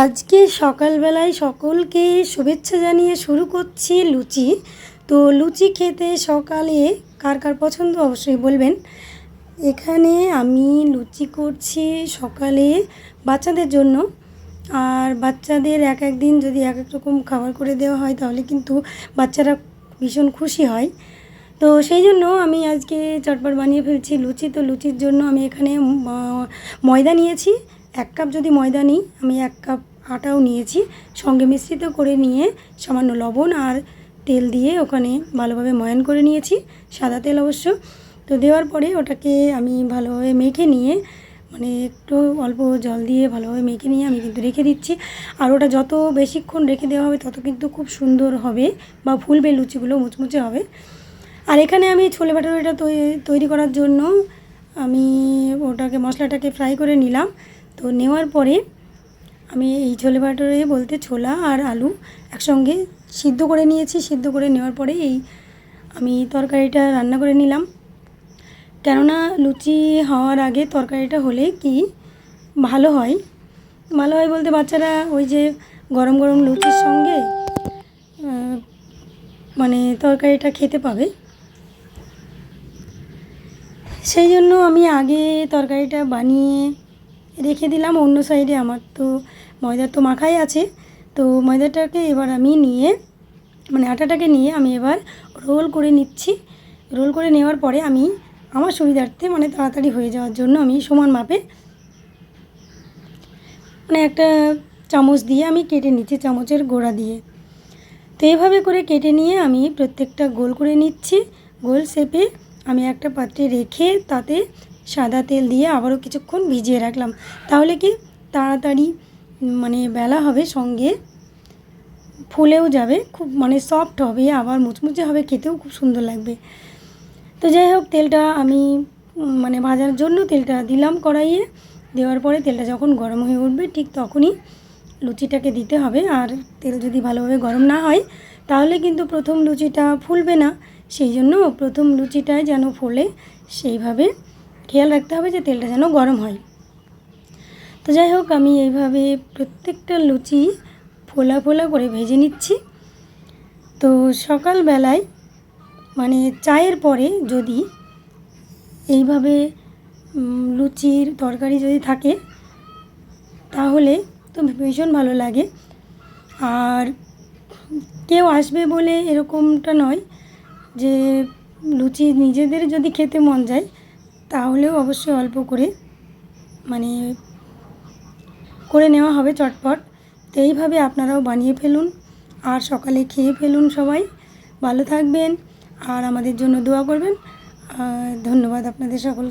আজকে সকালবেলায় সকলকে শুভেচ্ছা জানিয়ে শুরু করছি লুচি। তো লুচি খেতে সকালে কার কার পছন্দ অবশ্যই বলবেন। এখানে আমি লুচি করছি সকালে বাচ্চাদের জন্য। আর বাচ্চাদের এক এক দিন যদি এক এক রকম খাবার করে দেওয়া হয় তাহলে কিন্তু বাচ্চারা ভীষণ খুশি হয়। তো সেই জন্য আমি আজকে চটপট বানিয়ে ফেলছি লুচি। তো লুচির জন্য আমি এখানে ময়দা নিয়েছি। এক কাপ যদি ময়দা নিই, আমি এক কাপ আটাও নিয়েছি। সঙ্গে মিশ্রিত করে নিয়ে সামান্য লবণ আর তেল দিয়ে ওখানে ভালোভাবে ময়ান করে নিয়েছি, সাদা তেল অবশ্য। তো দেওয়ার পরে ওটাকে আমি ভালোভাবে মেখে নিয়ে মানে একটু অল্প জল দিয়ে ভালোভাবে মেখে নিয়ে আমি কিন্তু রেখে দিচ্ছি। আর ওটা যত বেশিক্ষণ রেখে দেওয়া হবে, তত কিন্তু খুব সুন্দর হবে বা ফুলবে, লুচিগুলো মুচমুচে হবে। আর এখানে আমি ছোলে ভাটোরিটা তৈরি করার জন্য আমি ওটাকে, মশলাটাকে ফ্রাই করে নিলাম। তো নেওয়ার পরে আমি এই ছোলে ভাটোরে বলতে ছোলা আর আলু একসঙ্গে সিদ্ধ করে নিয়েছি। সিদ্ধ করে নেওয়ার পরে এই আমি তরকারিটা রান্না করে নিলাম। কেননা লুচি হওয়ার আগে তরকারিটা হলে কি ভালো হয়? ভালো হয় বলতে বাচ্চারা ওই যে গরম গরম লুচির সঙ্গে মানে তরকারিটা খেতে পাবে। সেই জন্য আমি আগে তরকারিটা বানিয়ে রেখে দিলাম অন্য সাইডে আমার তো ময়দার তো মাখাই আছে। তো ময়দাটাকে এবার আমি নিয়ে মানে আটাটাকে নিয়ে আমি এবার রোল করে নিচ্ছি। রোল করে নেওয়ার পরে আমি আমার সুবিধার্থে মানে তাড়াতাড়ি হয়ে যাওয়ার জন্য আমি সমান মাপে মানে একটা চামচ দিয়ে আমি কেটে নিচ্ছি, চামচের গোড়া দিয়ে। তো এইভাবে করে কেটে নিয়ে আমি প্রত্যেকটা গোল করে নিচ্ছি। গোল শেপে আমি একটা পাত্রে রেখে তাতে সাদা তেল দিয়ে আবারও কিছুক্ষণ ভিজিয়ে রাখলাম। তাহলে কি তাড়াতাড়ি মানে বেলা হবে, সঙ্গে ফুলেও যাবে, খুব মানে সফট হবে, আবার মুচমুচে হবে, খেতেও খুব সুন্দর লাগবে। তো যাই হোক, তেলটা আমি মানে ভাজার জন্য তেলটা দিলাম কড়াইয়ে। দেওয়ার পরে তেলটা যখন গরম হয়ে উঠবে, ঠিক তখনই লুচিটাকে দিতে হবে। আর তেল যদি ভালোভাবে গরম না হয়, তাহলে কিন্তু প্রথম লুচিটা ফুলবে না। সেই জন্য প্রথম লুচিটায় যেন ফোলে, সেইভাবে খেয়াল রাখতে হবে যে তেলটা যেন গরম হয়। তো যাই হোক, আমি এইভাবে প্রত্যেকটা লুচি ফোলা ফোলা করে ভেজে নিচ্ছি। তো সকালবেলায় মানে চায়ের পরে যদি এইভাবে লুচির তরকারি যদি থাকে, তাহলে তো ভীষণ ভালো লাগে। আর কেউ আসবে বলে এরকমটা নয় যে, লুচি নিজেদের যদি খেতে মন যায় তাহলেও অবশ্যই অল্প করে মানে করে নেওয়া হবে চটপট। তো এইভাবে আপনারাও বানিয়ে ফেলুন, আর সকালে খেয়ে ফেলুন সবাই। ভালো থাকবেন, আর আমাদের জন্য দোয়া করবেন। ধন্যবাদ আপনাদের সকলকে।